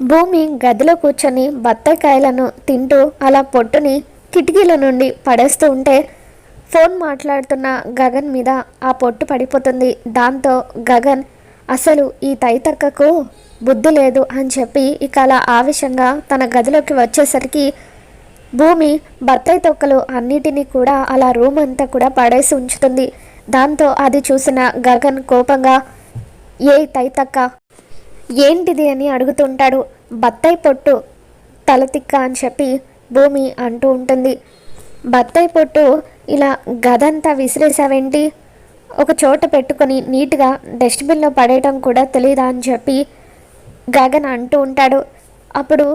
భూమి గదిలో కూర్చొని బత్తాయికాయలను తింటూ అలా పొట్టుని కిటికీల నుండి పడేస్తూ ఉంటే ఫోన్ మాట్లాడుతున్న గగన్ మీద ఆ పొట్టు పడిపోతుంది. దాంతో గగన్ అసలు ఈ తైతక్కకు బుద్ధి లేదు అని చెప్పి ఇక అలా ఆవేశంగా తన గదిలోకి వచ్చేసరికి భూమి బత్తాయి తొక్కలు అన్నిటినీ కూడా అలా రూమ్ అంతా కూడా పడేసి ఉంచుతుంది. దాంతో అది చూసిన గగన్ కోపంగా ఏ తైతక్క ఏంటిది అని అడుగుతుంటాడు. బత్తాయి పొట్టు తలతిక్క అని చెప్పి భూమి అంటూ ఉంటుంది. బత్తాయి పొట్టు ఇలా గదంతా విసిరేసావేంటి ఒక చోట పెట్టుకొని నీట్గా డస్ట్బిన్లో పడేయటం కూడా తెలియదా అని చెప్పి గగన్ అంటూ ఉంటాడు. అప్పుడు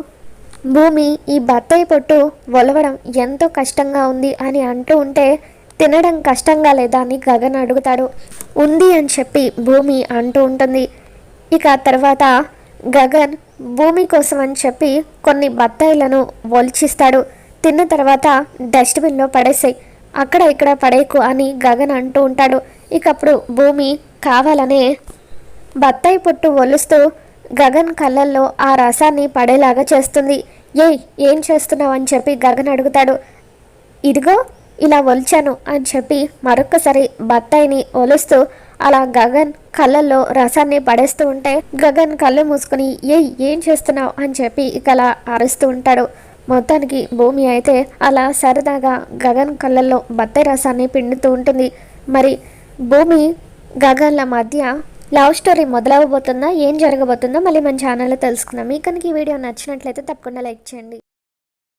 భూమి ఈ బత్తాయి పొట్టు ఒలవడం ఎంతో కష్టంగా ఉంది అని అంటూ ఉంటే తినడం కష్టంగా లేదా అని గగన్ అడుగుతాడు. ఉంది అని చెప్పి భూమి అంటూ ఉంటుంది. ఇక తర్వాత గగన్ భూమి కోసం అని చెప్పి కొన్ని బత్తాయిలను ఒలిచిస్తాడు. తిన్న తర్వాత డస్ట్బిన్లో పడేసాయి. అక్కడ ఇక్కడ పడేకు అని గగన్ అంటూ ఉంటాడు. ఇక అప్పుడు భూమి కావాలనే బత్తాయి పొట్టు ఒలుస్తూ గగన్ కళ్ళల్లో ఆ రసాన్ని పడేలాగా చేస్తుంది. ఏయ్ ఏం చేస్తున్నావు అని చెప్పి గగన్ అడుగుతాడు. ఇదిగో ఇలా ఒలిచాను అని చెప్పి మరొక్కసారి బత్తాయిని ఒలుస్తూ అలా గగన్ కళ్ళల్లో రసాన్ని పడేస్తూ ఉంటే గగన్ కళ్ళు మూసుకుని ఏయ్ ఏం చేస్తున్నావు? అని చెప్పి ఇక అలా అరుస్తూ ఉంటాడు. మొత్తానికి భూమి అయితే అలా సరదాగా గగన్ కళ్ళల్లో బత్తాయి రసాన్ని పిండుతూ ఉంటుంది. మరి భూమి గగన్ల మధ్య లవ్ స్టోరీ మొదలవబోతుందా ఏం జరగబోతుందో మళ్ళీ మన ఛానల్లో తెలుసుకుందాం. మీకు కనుక ఈ వీడియో నచ్చినట్లయితే తప్పకుండా లైక్ చేయండి.